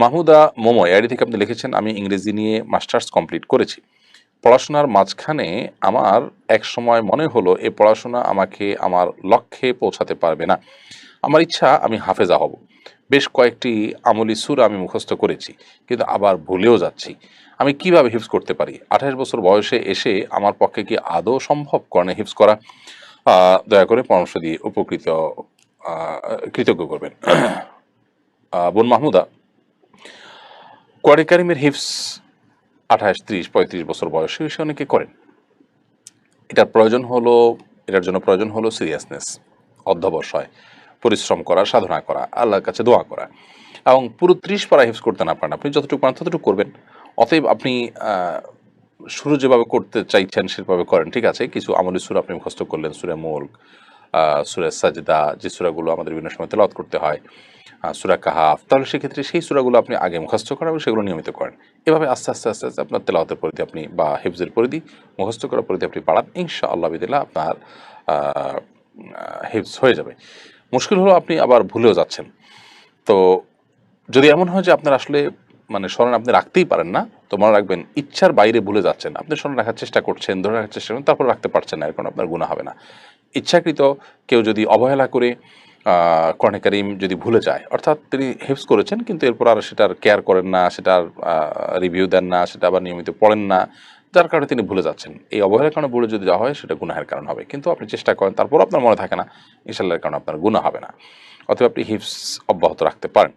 Mahmuda momo, AID থেকে আপনি লিখেছেন, আমি ইংরেজি নিয়ে মাস্টার্স কমপ্লিট করেছি। পড়াশোনার মাঝখানে আমার এক সময় মনে হলো, এ পড়াশোনা আমাকে আমার লক্ষ্যে পৌঁছাতে পারবে না। আমার ইচ্ছা, আমি হাফেজা হব। বেশ কয়েকটি আমলি সুর আমি মুখস্থ করেছি, কিন্তু আবার ভুলেও যাচ্ছি। আমি কীভাবে হিফজ করতে পারি? আঠাশ বছর বয়সে এসে আমার পক্ষে কি আদৌ সম্ভব? কর্ণে হিফজ করা। দয়া করে পরামর্শ দিয়ে উপকৃত কৃতজ্ঞ করবেন। বোন মাহমুদা কোয়ারে কারিমের হিফস আঠাশ, ত্রিশ, পঁয়ত্রিশ বছর বয়সে এসে অনেকে করেন। এটার প্রয়োজন হলো, এটার জন্য প্রয়োজন হলো সিরিয়াসনেস অধ্যবসায়, পরিশ্রম করা, সাধনা করা, আল্লাহর কাছে দোয়া করা। এবং পুরো ত্রিশ পারা হিফস করতে না পারেন আপনি যতটুকু পারেন ততটুকু করবেন। অতএব আপনি শুরু যেভাবে করতে চাইছেন সেভাবে করেন, ঠিক আছে? কিছু আমলি সুর আপনি মুখস্থ করলেন, সুরে মুল্ক সুরে সাজদা, যে সুরাগুলো আমাদের বিভিন্ন সময় তেলাওয়াত করতে হয়। সুরা কাহাফ, তাহলে সেক্ষেত্রে সেই সুরাগুলো আপনি আগে মুখস্থ করেন সেগুলো নিয়মিত করেন। এভাবে আস্তে আস্তে আস্তে আস্তে আপনার তেলাওয়াতের পরিধি আপনি বা হিফজের পরিধি, মুখস্থ করার পরিধি আপনি বাড়ান ইনশা আল্লাহ বিদিল্লা আপনার হিফজ হয়ে যাবে। মুশকিল হলো আপনি আবার ভুলেও যাচ্ছেন। তো যদি এমন হয় যে আপনার আসলে মানে স্মরণ আপনি রাখতেই পারেন না, তো মনে রাখবেন ইচ্ছার বাইরে ভুলে যাচ্ছেন। আপনি স্মরণ রাখার চেষ্টা করছেন, ধরে রাখার চেষ্টা করছেন, তারপর রাখতে পারছেন না এরকম আপনার গুণা হবে না। ইচ্ছাকৃত কেউ যদি অবহেলা করে কর্ণে করিম যদি ভুলে যায়, অর্থাৎ তিনি হেফস করেছেন, কিন্তু এরপর আর সেটার কেয়ার করেন না সেটার রিভিউ দেন না, সেটা আবার নিয়মিত পড়েন না, যার কারণে তিনি ভুলে যাচ্ছেন। এই অবহেলার কারণে ভুলে যদি যাওয়া হয়, সেটা গুনাহের কারণ হবে। কিন্তু আপনি চেষ্টা করেন, তারপর আপনার মনে থাকে না ইনশাল্লাহের কারণে আপনার গুণা হবে না। অথবা আপনি হিপস অব্যাহত রাখতে পারেন।